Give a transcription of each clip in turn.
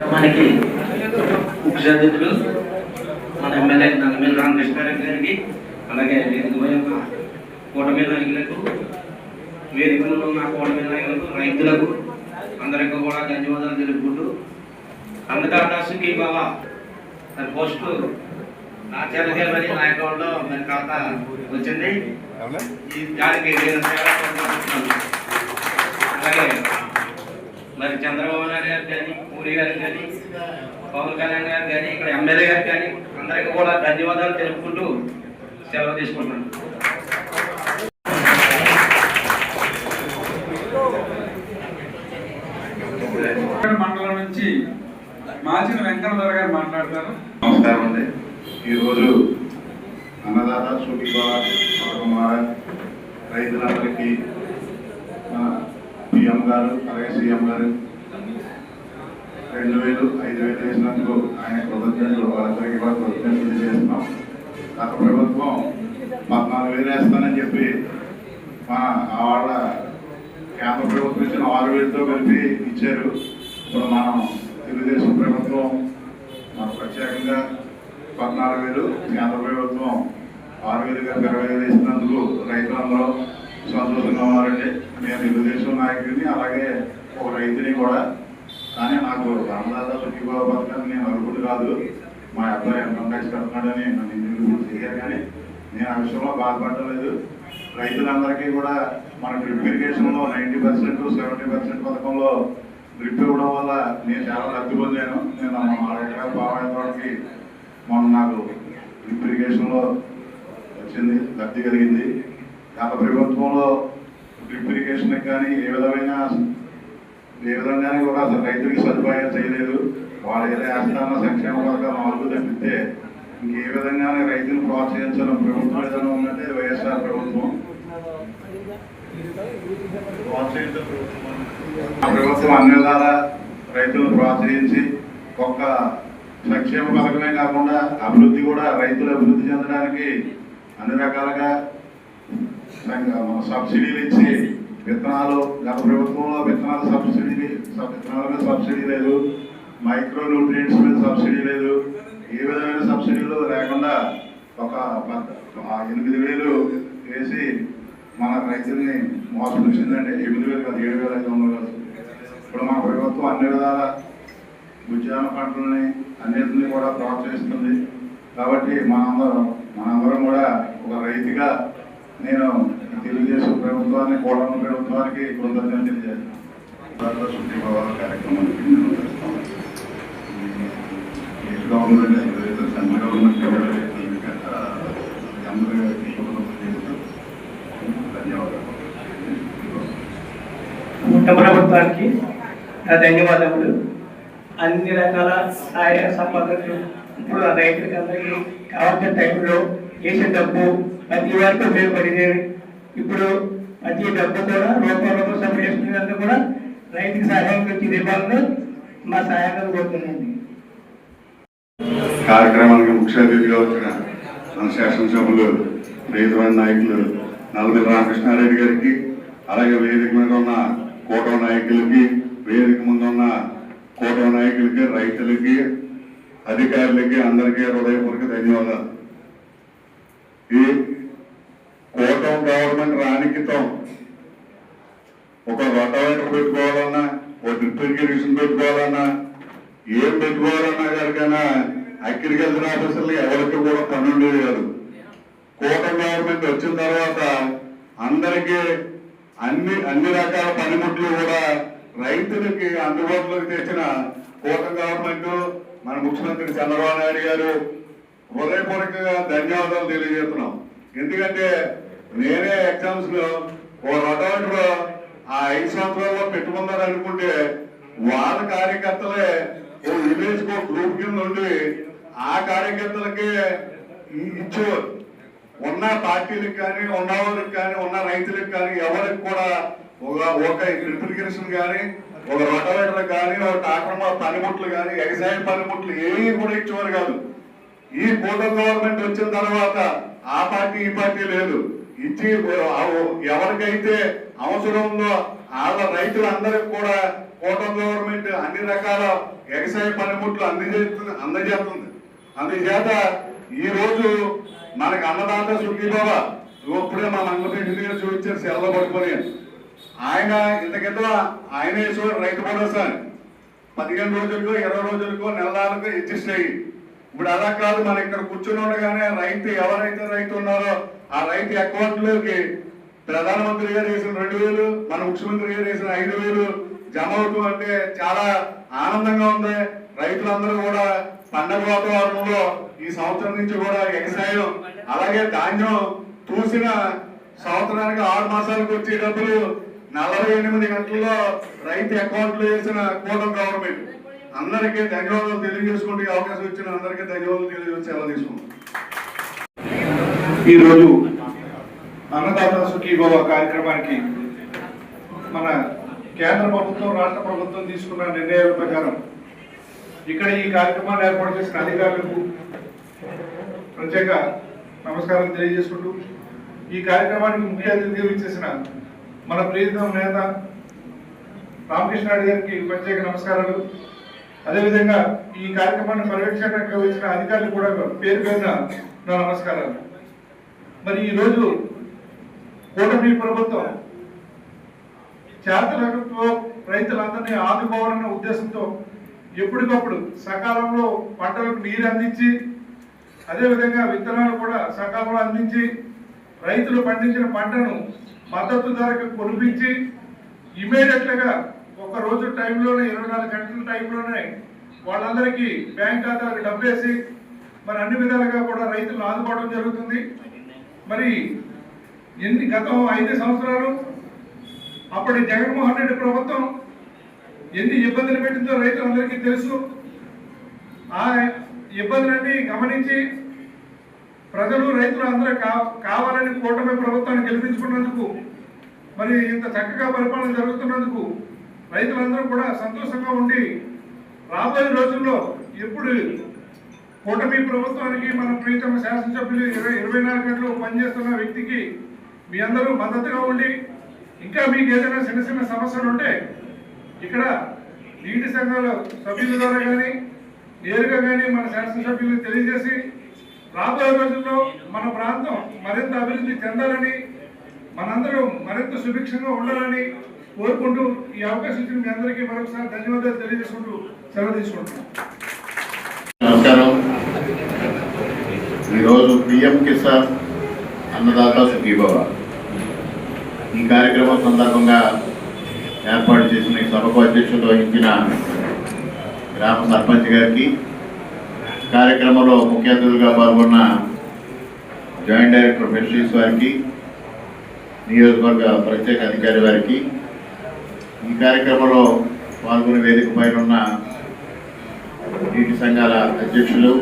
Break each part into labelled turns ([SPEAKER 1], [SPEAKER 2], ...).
[SPEAKER 1] మనకి ముఖ్య అతిథులు మన ఎమ్మెల్యే నందమల్లి రామకృష్ణారెడ్డి గారికి అలాగే వేదిక పై ఉన్న కూటమి నాయకులకు వేదికలో ఉన్న కూటమి నాయకులకు రైతులకు అందరికీ కూడా ధన్యవాదాలు తెలుపుకుంటూ సుఖీ బాబా మరి పోస్ట్ ఆచార్య మరి నా అకౌంట్లో మరి ఖాతా వచ్చింది ఈ దానికి నేను. అలాగే మరి చంద్రబాబు నాయుడు గారు కానీ పూరి గారు కానీ పవన్ కళ్యాణ్ గారు కానీ ఇక్కడ ఎమ్మెల్యే గారు కానీ అందరికీ కూడా ధన్యవాదాలు తెలుపుకుంటూ సెలవు తీసుకుంటున్నాను.
[SPEAKER 2] మండలం నుంచి మాచిన వెంకటధర గారు మాట్లాడతారు.
[SPEAKER 3] నమస్కారం అండి. ఈరోజు అన్నదాత పథకం ద్వారా రైతులందరికీ పిఎం గారు అలాగే సీఎం గారు రెండు వేలు ఐదు వేలు వేసినందుకు ఆయన కృతజ్ఞతలు వాళ్ళందరికీ కూడా కృతజ్ఞతలు చేస్తున్నాం గత ప్రభుత్వం పద్నాలుగు వేలు వేస్తానని చెప్పి మా ఆవాడ కేంద్ర ప్రభుత్వం ఇచ్చిన ఆరు వేలతో కలిపి ఇచ్చారు. ఇప్పుడు మనం తెలుగుదేశం ప్రభుత్వం మనం ప్రత్యేకంగా పద్నాలుగు వేలు కేంద్ర ప్రభుత్వం ఆరు వేలు ఇరవై వేలు ఇస్తున్నందుకు రైతులందరూ సంతోషంగా ఉన్నారండి. నేను తెలుగుదేశం నాయకుడిని అలాగే ఒక రైతుని కూడా. కానీ నాకు రామదాద సుఖీబాబు పథకాన్ని నేను అర్హుడు కాదు. మా అబ్బాయి ఇన్కమ్ ట్యాక్స్ కడుతున్నాడని నన్ను ఇంజనీర్ చేయాలి కానీ నేను ఆ విషయంలో బాధపడలేదు. రైతులందరికీ కూడా మన డ్రిప్ ఇరిగేషన్లో నైంటీ పర్సెంట్ సెవెంటీ పర్సెంట్ పథకంలో డ్రిప్ ఇవ్వడం వల్ల నేను చాలా లబ్ధి పొందాను. నేను మా ఎకరాల పావాయతోటికి మొన్న నాకు డ్రిప్ ఇరిగేషన్లో వచ్చింది లబ్ధి కలిగింది. గత ప్రభుత్వంలో డ్రిప్ ఇరిగేషన్ కానీ ఏ విధమైన ఏ విధంగానే కూడా అసలు రైతులకి సదుపాయాలు చేయలేదు వాళ్ళు ఏదో వేస్తాన్న సంక్షేమ పథకాలు నాలుగు తప్పితే ఇంకే విధంగానే రైతులు ప్రోత్సహించడం ప్రభుత్వం ఏదైనా ఉందంటే వైఎస్ఆర్ ప్రభుత్వం ప్రోత్సహించే ప్రభుత్వం. ప్రభుత్వం అన్ని విధాల రైతులను ప్రోత్సహించి ఒక్క సంక్షేమ పథకమే కాకుండా అభివృద్ధి కూడా రైతులు అభివృద్ధి చెందడానికి అన్ని రకాలుగా మన సబ్సిడీలు ఇచ్చి విత్తనాలు గత ప్రభుత్వంలో విత్తనాలు సబ్సిడీ విత్తనాల మీద సబ్సిడీ లేదు మైక్రో న్యూట్రియంట్స్ మీద సబ్సిడీ లేదు. ఏ విధమైన సబ్సిడీలు లేకుండా ఒక ఎనిమిది వేలు వేసి మన రైతుల్ని మోసం చేసిందండి ఎనిమిది వేలు కాదు ఏడు వేల ఐదు వందలు కాదు. ఇప్పుడు మన ప్రభుత్వం అన్ని విధాల ఉద్యాన పంటలని అన్నింటినీ కూడా ప్రోత్సహిస్తుంది. కాబట్టి మనందరం మనందరం కూడా ఒక రైతుగా నేను తెలుగుదేశం ప్రభుత్వాన్ని కూటమి ప్రభుత్వానికి కృతజ్ఞతలు తెలియజేస్తాను. శుద్ధిభావ కార్యక్రమానికి నేను గవర్నమెంట్ ఏదైతే సెంట్రల్ గవర్నమెంట్ ఎవరైతే ధన్యవాదాలు.
[SPEAKER 4] ప్రభుత్వానికి నా ధన్యవాదములు. అన్ని రకాల సహాయ సంపాదనలు ఇప్పుడు రైతులకు అందరికీ కావాల్సిన టైంలో చేసే డబ్బు ప్రతి మేము ఉపయోగపడింది. ఇప్పుడు ప్రతి డబ్బు కూడా రూపాయలు కూడా రైతుకి సహాయంగా వచ్చి ఇవ్వాలని మా సహాయంగా కోరుతున్నాండి
[SPEAKER 3] కార్యక్రమానికి ముఖ్య అతిథిగా వచ్చిన మన శాసనసభ్యులు రైతువారి నాయకులు నల్లమల్లి రామకృష్ణారెడ్డి గారికి అలాగే వేదిక మీద ఉన్న కూటమి నాయకులకి వేదిక ముందు ఉన్న కూటమి నాయకులకి రైతులకి అధికారులకి అందరికీ హృదయపూర్వక ధన్యవాదాలు. ఈ కోటం గవర్నమెంట్ రాణికితం. ఒక రొటవేటర్ పెట్టుకోవాలన్నా ఒక డ్రిప్ ఇరిగేషన్ పెట్టుకోవాలన్నా ఏం పెట్టుకోవాలన్నా కనుకైనా అగ్రికల్చర్ ఆఫీసర్లు ఎవరికి కూడా పని కాదు. కూటమి గవర్నమెంట్ వచ్చిన తర్వాత అందరికీ అన్ని అన్ని రకాల పనిముట్లు కూడా రైతులకి అందుబాటులోకి తెచ్చిన కూటమి గవర్నమెంట్ మన ముఖ్యమంత్రి చంద్రబాబు నాయుడు గారు హృదయపూర్వకంగా ధన్యవాదాలు తెలియజేస్తున్నాం. ఎందుకంటే నేనే ఎగ్జామ్స్లో ఓ రొటవేటర్ ఆ ఐదు సంవత్సరాల్లో పెట్టుకున్నారు అనుకుంటే వాళ్ళ కార్యకర్తలే ఓ ఇమేజ్ కో గ్రూప్ కింద ఉండి ఆ కార్యకర్తలకే ఇచ్చేవారు. ఉన్న పార్టీలకు కానీ ఉన్న వాళ్ళకి కానీ ఉన్న రైతులకు కానీ ఎవరికి కూడా ఒక ఒక ఇరిగేషన్ కానీ ఒక రొటవేటర్ కానీ ఒక టాక్రమ పనిముట్లు కానీ వ్యవసాయ పనిముట్లు ఏవి కూడా ఇచ్చేవారు కాదు. ఈ కూటమి గవర్నమెంట్ వచ్చిన తర్వాత ఆ పార్టీ ఈ పార్టీ లేదు. ఇచ్చి ఎవరికైతే అవసరం ఉందో
[SPEAKER 5] వాళ్ళ రైతులందరికీ కూడా కూటమి గవర్నమెంట్ అన్ని రకాల వ్యవసాయ పనిముట్లు అందజేస్తుంది అందజేస్తుంది. అందుచేత ఈ రోజు మనకి అన్నదాత సుఖీబాబా ఇప్పుడే మన మంగళపేట గారు చూపించారు సెలవు పడుకొని. ఆయన ఇంత కింద ఆయన రైతు భరోసా. పదిహేను రోజులకో ఇరవై రోజులకో నెలలకు అడ్జస్ట్ ఇప్పుడు అలా కాదు మన ఇక్కడ కూర్చుని ఉండగానే రైతు ఎవరైతే రైతు ఉన్నారో ఆ రైతు అకౌంట్లోకి ప్రధానమంత్రి గారు వేసిన రెండు వేలు మన ముఖ్యమంత్రి గారు వేసిన ఐదు వేలు జమ అవుతూ అంటే చాలా ఆనందంగా ఉంది. రైతులందరూ కూడా పండగ వాతావరణంలో ఈ సంవత్సరం నుంచి కూడా వ్యవసాయం అలాగే ధాన్యం చూసిన సంవత్సరానికి ఆరు మాసాలకు వచ్చే డబ్బులు నలభై ఎనిమిది గంటల్లో రైతు అకౌంట్లు వేసిన కూటమి గవర్నమెంట్. అందరికీ ధన్యవాదాలు తెలియజేసుకుంటే అవకాశం ఇచ్చిన అందరికీ ధన్యవాదాలు తెలియజేసి ఎలా తీసుకుంటాం
[SPEAKER 6] ఈరోజు అన్నదాత సుఖీభవ కార్యక్రమానికి మన కేంద్ర ప్రభుత్వం రాష్ట్ర ప్రభుత్వం తీసుకున్న నిర్ణయాల ప్రకారం ఇక్కడ ఈ కార్యక్రమాన్ని ఏర్పాటు చేసిన అధికారులకు ప్రత్యేక నమస్కారం తెలియజేసుకుంటూ ఈ కార్యక్రమానికి ముఖ్య అతిథిగా ఇచ్చేసిన మన ప్రియతమ నేత రామకృష్ణారెడ్డి గారికి ప్రత్యేక నమస్కారాలు. అదేవిధంగా ఈ కార్యక్రమాన్ని పర్యవేక్షణకు వచ్చిన అధికారులు కూడా పేరు పేరున నా నమస్కారాలు. మరి ఈరోజు కూటమి ప్రభుత్వం చేతలతో రైతులందరినీ ఆదుకోవాలన్న ఉద్దేశంతో ఎప్పటికప్పుడు సకాలంలో పంటలకు నీరు అందించి అదేవిధంగా విత్తనాలు కూడా సకాలంలో అందించి రైతులు పండించిన పంటను మద్దతు ధరకు కొనిపించి ఇమీడియట్లుగా ఒక రోజు టైంలోనే ఇరవై నాలుగు గంటల టైంలోనే వాళ్ళందరికీ బ్యాంక్ ఖాతాలకు డబ్బేసి మరి అన్ని విధాలుగా కూడా రైతులను ఆదుకోవడం జరుగుతుంది. మరి ఎన్ని గతం ఐదు సంవత్సరాలు? అప్పటి జగన్మోహన్ రెడ్డి ప్రభుత్వం ఎన్ని ఇబ్బందులు పెట్టిందో రైతులందరికీ తెలుసు. ఆ ఇబ్బందులన్నీ గమనించి ప్రజలు రైతులు అందరూ కా కావాలని కూటమి ప్రభుత్వాన్ని గెలిపించుకున్నందుకు మరి ఇంత చక్కగా పరిపాలన జరుగుతున్నందుకు రైతులందరూ కూడా సంతోషంగా ఉండి రాబోయే రోజుల్లో ఎప్పుడు కూటమి ప్రభుత్వానికి మన ప్రీతమ శాసనసభ్యులు ఇరవై ఇరవై నాలుగు గంటలు పనిచేస్తున్న వ్యక్తికి మీ అందరూ మద్దతుగా ఉండి ఇంకా మీకు ఏదైనా చిన్న చిన్న సమస్యలు ఉంటే ఇక్కడ నీటి సంఘాల సభ్యుల ద్వారా కానీ నేరుగా కానీ మన శాసనసభ్యులకు తెలియజేసి రాబోయే రోజుల్లో మన ప్రాంతం మరింత అభివృద్ధి చెందాలని మనందరం మరింత సుభిక్షంగా ఉండాలని కోరుకుంటూ ఈ అవకాశం ఇచ్చిన మీ అందరికీ మరొకసారి ధన్యవాదాలు తెలియజేసుకుంటూ సెలవు తీసుకుంటున్నాం
[SPEAKER 7] నమస్కారం ఈరోజు పిఎం కిసాన్ అన్నదాత సుఖీభవ. ఈ కార్యక్రమం సందర్భంగా ఏర్పాటు చేసిన ఈ సభకు అధ్యక్షత వహించిన గ్రామ సర్పంచ్ గారికి కార్యక్రమంలో ముఖ్య అతిథులుగా పాల్గొన్న జాయింట్ డైరెక్టర్ ఫిషరీస్ వారికి నియోజకవర్గ ప్రత్యేక అధికారి వారికి ఈ కార్యక్రమంలో పాల్గొనే వేదిక పైన ఉన్న నీటి సంఘాల అధ్యక్షులు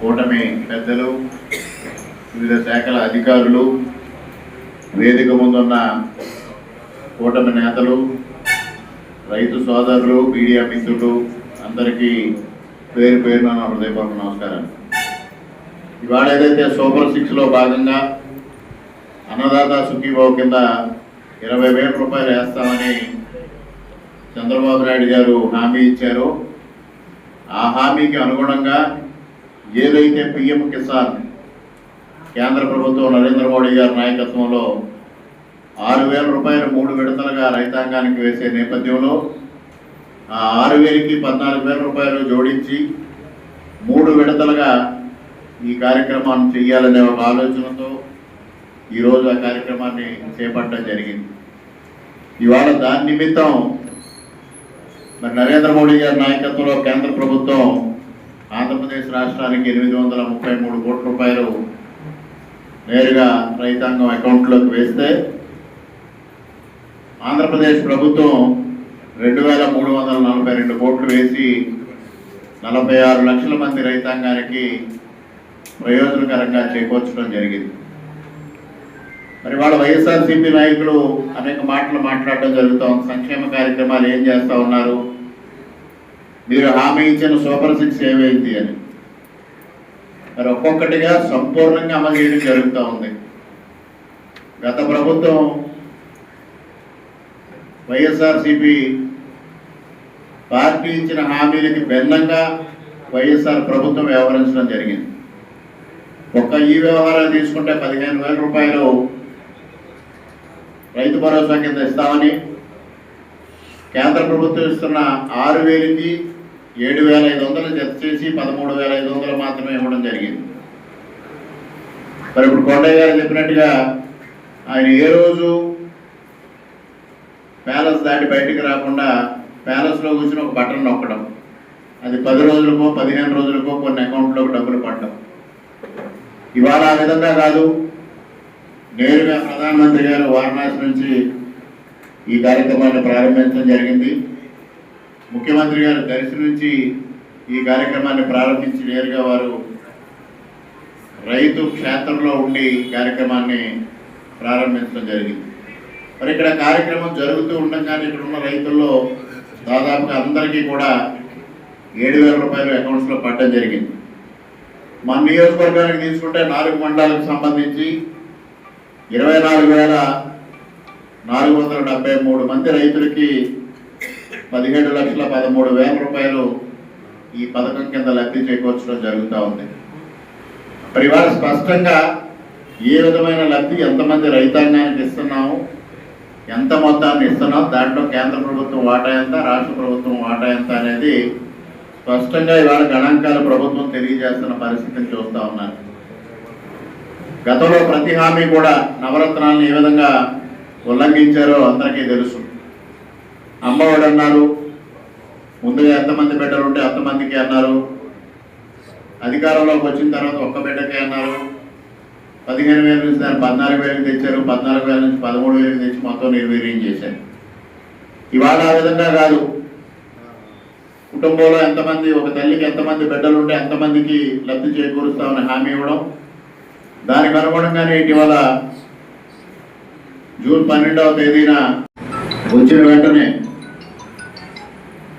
[SPEAKER 7] కూటమి పెద్దలు వివిధ శాఖల అధికారులు వేదిక ముందున్న కూటమి నేతలు రైతు సోదరులు మీడియా మిత్రులు అందరికీ పేరు పేరున నా హృదయపూర్వక నమస్కారం ఇవాళ ఏదైతే సూపర్ సిక్స్లో భాగంగా అన్నదాత సుఖీభావ కింద ఇరవై వేల రూపాయలు వేస్తామని చంద్రబాబు నాయుడు గారు హామీ ఇచ్చారు. ఆ హామీకి అనుగుణంగా ఏదైతే పిఎం కిసాన్ కేంద్ర ప్రభుత్వం నరేంద్ర మోడీ గారి నాయకత్వంలో ఆరు వేల రూపాయలు మూడు విడతలుగా రైతాంగానికి వేసే నేపథ్యంలో ఆ ఆరు వేలకి పద్నాలుగు వేల రూపాయలు జోడించి మూడు విడతలుగా ఈ కార్యక్రమాన్ని చేయాలనే ఒక ఆలోచనతో ఈరోజు ఆ కార్యక్రమాన్ని చేపట్టడం జరిగింది. ఇవాళ దాని నిమిత్తం మరి నరేంద్ర మోడీ గారి నాయకత్వంలో కేంద్ర ప్రభుత్వం ఆంధ్రప్రదేశ్ రాష్ట్రానికి ఎనిమిది వందల ముప్పై మూడు కోట్ల రూపాయలు నేరుగా రైతాంగం అకౌంట్లోకి వేస్తే ఆంధ్రప్రదేశ్ ప్రభుత్వం రెండు వేల మూడు వందల నలభై రెండు కోట్లు వేసి నలభై ఆరు లక్షల మంది రైతాంగానికి ప్రయోజనకరంగా చేకూర్చడం జరిగింది. మరి వాళ్ళ వైఎస్ఆర్సీపీ నాయకులు అనేక మాటలు మాట్లాడడం జరుగుతూ సంక్షేమ కార్యక్రమాలు ఏం చేస్తూ ఉన్నారు? మీరు హామీ ఇచ్చిన సూపర్ సిక్స్ ఏమైంది అని. మరి ఒక్కొక్కటిగా సంపూర్ణంగా అమలు చేయడం జరుగుతూ ఉంది. గత ప్రభుత్వం వైఎస్ఆర్సిపి పార్టీ ఇచ్చిన హామీలకి భిన్నంగా వైఎస్ఆర్ ప్రభుత్వం వ్యవహరించడం జరిగింది. ఒక్క ఈ వ్యవహారాలు తీసుకుంటే పదిహేను వేల రూపాయలు రైతు భరోసా కింద ఇస్తామని కేంద్ర ప్రభుత్వం ఇస్తున్న ఆరు వేలకి ఏడు వేల ఐదు వందలు జత చేసి పదమూడు వేల ఐదు వందలు మాత్రమే ఇవ్వడం జరిగింది. మరి ఇప్పుడు కొండయ్య గారు చెప్పినట్టుగా ఆయన ఏ రోజు ప్యాలెస్ దాటి బయటికి రాకుండా ప్యాలెస్లో కూర్చుని ఒక బటన్ నొక్కడం అది పది రోజులకో పదిహేను రోజులకో కొన్ని అకౌంట్లోకి డబ్బులు పడటం ఇవాళ ఆ విధంగా కాదు నేరుగా ప్రధానమంత్రి గారు వారణాసి నుంచి ఈ కార్యక్రమాన్ని ప్రారంభించడం జరిగింది. ముఖ్యమంత్రి గారు దర్శి నుంచి ఈ కార్యక్రమాన్ని ప్రారంభించి నేరుగా వారు రైతు క్షేత్రంలో ఉండి కార్యక్రమాన్ని ప్రారంభించడం జరిగింది. మరి ఇక్కడ కార్యక్రమం జరుగుతూ ఉండగానే ఇక్కడ ఉన్న రైతుల్లో దాదాపుగా అందరికీ కూడా ఏడు వేల రూపాయలు అకౌంట్స్లో పడడం జరిగింది. మన నియోజకవర్గానికి తీసుకుంటే నాలుగు మండలాలకు సంబంధించి ఇరవై నాలుగు వేల నాలుగు వందల డెబ్బై మూడు మంది రైతులకి పదిహేడు లక్షల పదమూడు వేల రూపాయలు ఈ పథకం కింద లబ్ధి చేకూర్చడం జరుగుతూ ఉంది. మరి ఇవాళ స్పష్టంగా ఏ విధమైన లబ్ధి ఎంతమంది రైతాంగానికి ఇస్తున్నాము ఎంత మొత్తాన్ని ఇస్తున్నాం దాంట్లో కేంద్ర ప్రభుత్వం వాటా ఎంత రాష్ట్ర ప్రభుత్వం వాటా ఎంత అనేది స్పష్టంగా ఇవాళ గణాంకాల ప్రభుత్వం తెలియజేస్తున్న పరిస్థితిని చూస్తూ ఉన్నారు గతంలో ప్రతి హామీ కూడా నవరత్నాలను ఏ విధంగా ఉల్లంఘించారో అందరికీ తెలుసు. అమ్మఒడు అన్నారు ముందుగా ఎంతమంది బిడ్డలు ఉంటే అంతమందికి అన్నారు. అధికారంలోకి వచ్చిన తర్వాత ఒక్క బిడ్డకే అన్నారు. పదిహేను వేల నుంచి దాన్ని పద్నాలుగు వేలకు తెచ్చారు. పద్నాలుగు వేల నుంచి పదమూడు వేలకు తెచ్చి మొత్తం నిర్వీర్యం చేశారు. ఇవాళ ఆ విధంగా కాదు. కుటుంబంలో ఎంతమంది ఒక తల్లికి ఎంతమంది బిడ్డలు ఉంటే ఎంతమందికి లబ్ధి చేకూరుస్తామని హామీ ఇవ్వడం. దానికి అనుగుణంగానే ఇటీవల జూన్ పన్నెండవ తేదీన వచ్చిన వెంటనే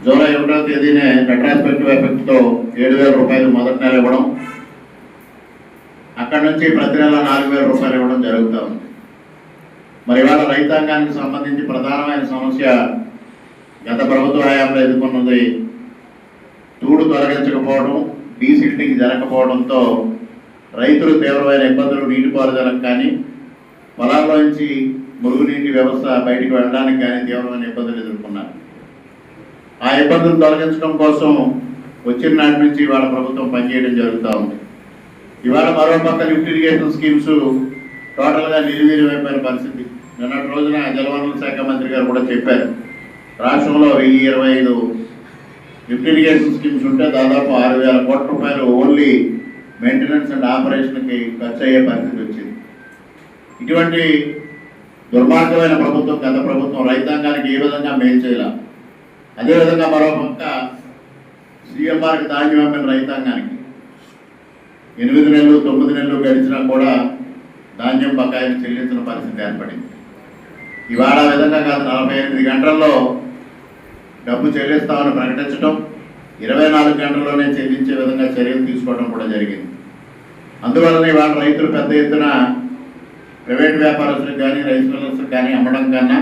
[SPEAKER 7] జూలై ఒకటో తేదీనే రెట్రాస్పెక్టివ్ ఎఫెక్ట్తో ఏడు వేల రూపాయలు మొదటి నెల ఇవ్వడం. అక్కడి నుంచి ప్రతి నెల నాలుగు వేల రూపాయలు ఇవ్వడం జరుగుతూ ఉంది. మరి ఇవాళ రైతాంగానికి సంబంధించి ప్రధానమైన సమస్య గత ప్రభుత్వ హయాంలో ఎదుర్కొన్నది తూడు తొలగించకపోవడం డీసిల్టింగ్ జరగకపోవడంతో రైతులు తీవ్రమైన ఇబ్బందులు నీటిపారుదలకు కానీ పొలాల్లో నుంచి మురుగునీటి వ్యవస్థ బయటికి వెళ్ళడానికి కానీ తీవ్రమైన ఇబ్బందులు ఎదుర్కొన్నారు. ఆ ఇబ్బందులు తొలగించడం కోసం వచ్చిన నాటి నుంచి ఇవాళ ప్రభుత్వం పనిచేయడం జరుగుతూ ఉంది. ఇవాళ మరో పక్క లిఫ్ట్ ఇరిగేషన్ స్కీమ్స్ టోటల్గా నిర్వీర్యమైపోయిన పరిస్థితి. నిన్నటి రోజున జలవనరుల శాఖ మంత్రి గారు కూడా చెప్పారు. రాష్ట్రంలో వెయ్యి ఇరవై ఐదు లిఫ్ట్ ఇరిగేషన్ స్కీమ్స్ ఉంటే దాదాపు ఆరు వేల కోట్ల రూపాయలు ఓన్లీ మెయింటెనెన్స్ అండ్ ఆపరేషన్కి ఖర్చు అయ్యే పరిస్థితి వచ్చింది. ఇటువంటి దుర్మార్గమైన ప్రభుత్వం గత ప్రభుత్వం రైతాంగానికి ఏ విధంగా మేలు చేయాలి? అదేవిధంగా మరో పక్క సీఎంఆర్కి ధాన్యం అమ్మిన రైతాంగానికి. ఎనిమిది నెలలు తొమ్మిది నెలలు గడిచినా కూడా ధాన్యం బకాయిలు చెల్లించిన పరిస్థితి ఏర్పడింది. ఇవాళ విధంగా కాదు నలభై ఎనిమిది గంటల్లో డబ్బు చెల్లిస్తామని ప్రకటించడం ఇరవై నాలుగు గంటల్లోనే చెల్లించే విధంగా చర్యలు తీసుకోవడం కూడా జరిగింది. అందువలన ఇవాళ రైతులు పెద్ద ఎత్తున ప్రైవేట్ వ్యాపారస్తులకు కానీ రైస్ కానీ అమ్మడం కన్నా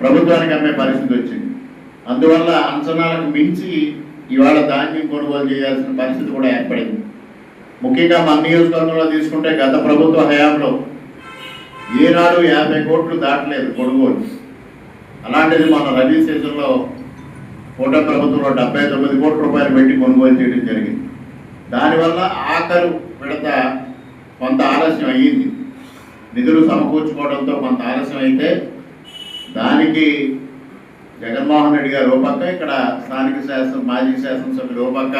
[SPEAKER 7] ప్రభుత్వానికి అమ్మే పరిస్థితి వచ్చింది. అందువల్ల అంచనాలకు మించి ఇవాళ ధాన్యం కొనుగోలు చేయాల్సిన పరిస్థితి కూడా ఏర్పడింది. ముఖ్యంగా మన నియోజకవర్గంలో తీసుకుంటే గత ప్రభుత్వ హయాంలో ఏనాడు యాభై కోట్లు దాటలేదు కొనుగోలు. అలాంటిది మన రబీ సీజన్లో కోట ప్రభుత్వంలో డెబ్బై తొమ్మిది కోట్ల రూపాయలు పెట్టి కొనుగోలు చేయడం జరిగింది. దానివల్ల ఆఖరు విడత కొంత ఆలస్యం అయ్యింది. నిధులు సమకూర్చుకోవడంతో కొంత ఆలస్యం అయితే దానికి జగన్మోహన్ రెడ్డి గారు ఓ పక్క ఇక్కడ స్థానిక శాసన మాజీ శాసనసభ్యులు ఓ పక్క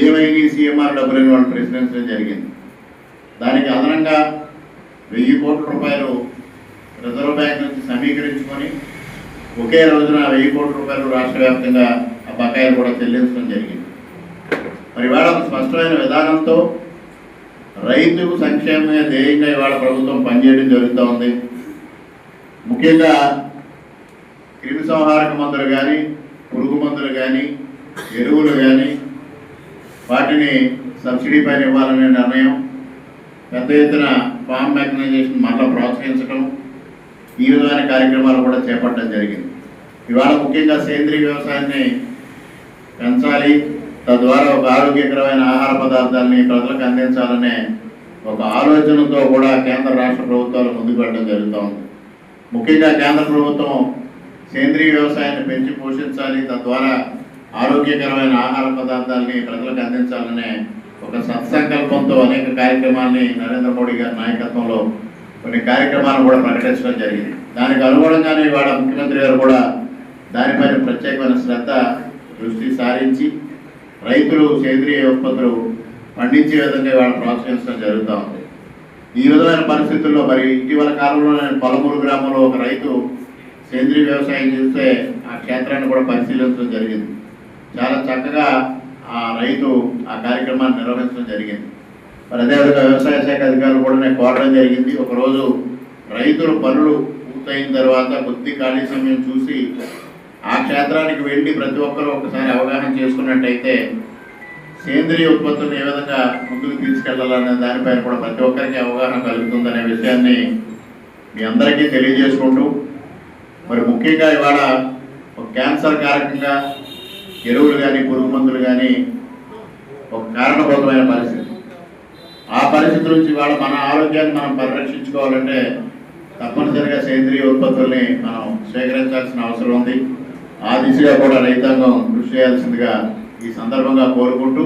[SPEAKER 7] ఏమైంది సీఎంఆర్ డబ్బులని వాళ్ళు ప్రశ్నించడం జరిగింది. దానికి అదనంగా వెయ్యి కోట్ల రూపాయలు రిజర్వ్ బ్యాంక్ నుంచి సమీకరించుకొని ఒకే రోజున వెయ్యి కోట్ల రూపాయలు రాష్ట్ర వ్యాప్తంగా ఆ బకాయిలు కూడా చెల్లించడం జరిగింది. మరి ఇవాళ స్పష్టమైన విధానంతో రైతు సంక్షేమమే ధ్యేయంగా ఇవాళ ప్రభుత్వం పనిచేయడం జరుగుతూ ఉంది ముఖ్యంగా క్రిమి సంహారక మందులు కానీ పురుగు మందులు కానీ ఎరువులు కానీ వాటిని సబ్సిడీ పైన ఇవ్వాలనే నిర్ణయం. పెద్ద ఎత్తున ఫామ్ మెకనైజేషన్ మళ్ళీ ప్రోత్సహించడం ఈ విధమైన కార్యక్రమాలు కూడా చేపట్టడం జరిగింది. ఇవాళ ముఖ్యంగా సేంద్రీయ వ్యవసాయాన్ని పెంచాలి తద్వారా ఒక ఆరోగ్యకరమైన ఆహార పదార్థాలని ప్రజలకు అందించాలనే ఒక ఆలోచనతో కూడా కేంద్ర రాష్ట్ర ప్రభుత్వాలు ముందుకు వెళ్ళడం జరుగుతూ ఉంది ముఖ్యంగా కేంద్ర ప్రభుత్వం సేంద్రీయ వ్యవసాయాన్ని పెంచి పోషించాలి. తద్వారా ఆరోగ్యకరమైన ఆహార పదార్థాలని ప్రజలకు అందించాలనే ఒక సత్సంకల్పంతో అనేక కార్యక్రమాల్ని నరేంద్ర మోడీ గారి నాయకత్వంలో కొన్ని కార్యక్రమాలను కూడా ప్రకటించడం జరిగింది. దానికి అనుగుణంగానే ఇవాళ ముఖ్యమంత్రి గారు కూడా దానిపైన ప్రత్యేకమైన శ్రద్ధ దృష్టి సారించి రైతులు సేంద్రియ ఉత్పత్తులు పండించే విధంగా ఇవాళ ప్రోత్సహించడం జరుగుతూ ఉంది. ఈ విధమైన పరిస్థితుల్లో మరి ఇటీవల కాలంలో నేను పలమూరు గ్రామంలో ఒక రైతు సేంద్రీయ వ్యవసాయం చేస్తే ఆ క్షేత్రాన్ని కూడా పరిశీలించడం జరిగింది. చాలా చక్కగా ఆ రైతు ఆ కార్యక్రమాన్ని నిర్వహించడం జరిగింది. మరి అదేవిధంగా వ్యవసాయ శాఖ అధికారులు కూడా నేను కోరడం జరిగింది. ఒకరోజు రైతుల పనులు పూర్తయిన తర్వాత కొద్ది ఖాళీ సమయం చూసి ఆ క్షేత్రానికి వెళ్ళి ప్రతి ఒక్కరూ ఒకసారి అవగాహన చేసుకున్నట్టయితే సేంద్రియ ఉత్పత్తులను ఏ విధంగా ముందుకు తీసుకెళ్ళాలనే దానిపైన కూడా ప్రతి ఒక్కరికి అవగాహన కలుగుతుందనే విషయాన్ని మీ అందరికీ తెలియజేసుకుంటూ మరి ముఖ్యంగా ఇవాళ ఒక క్యాన్సర్ కారకంగా ఎరువులు కానీ పురుగు మందులు కానీ ఒక కారణభూతమైన పరిస్థితి. ఆ పరిస్థితి నుంచి ఇవాళ మన ఆరోగ్యాన్ని మనం పరిరక్షించుకోవాలంటే తప్పనిసరిగా సేంద్రియ ఉత్పత్తుల్ని మనం స్వీకరించాల్సిన అవసరం ఉంది. ఆ దిశగా కూడా రైతాంగం కృషి చేయాల్సిందిగా ఈ సందర్భంగా కోరుకుంటూ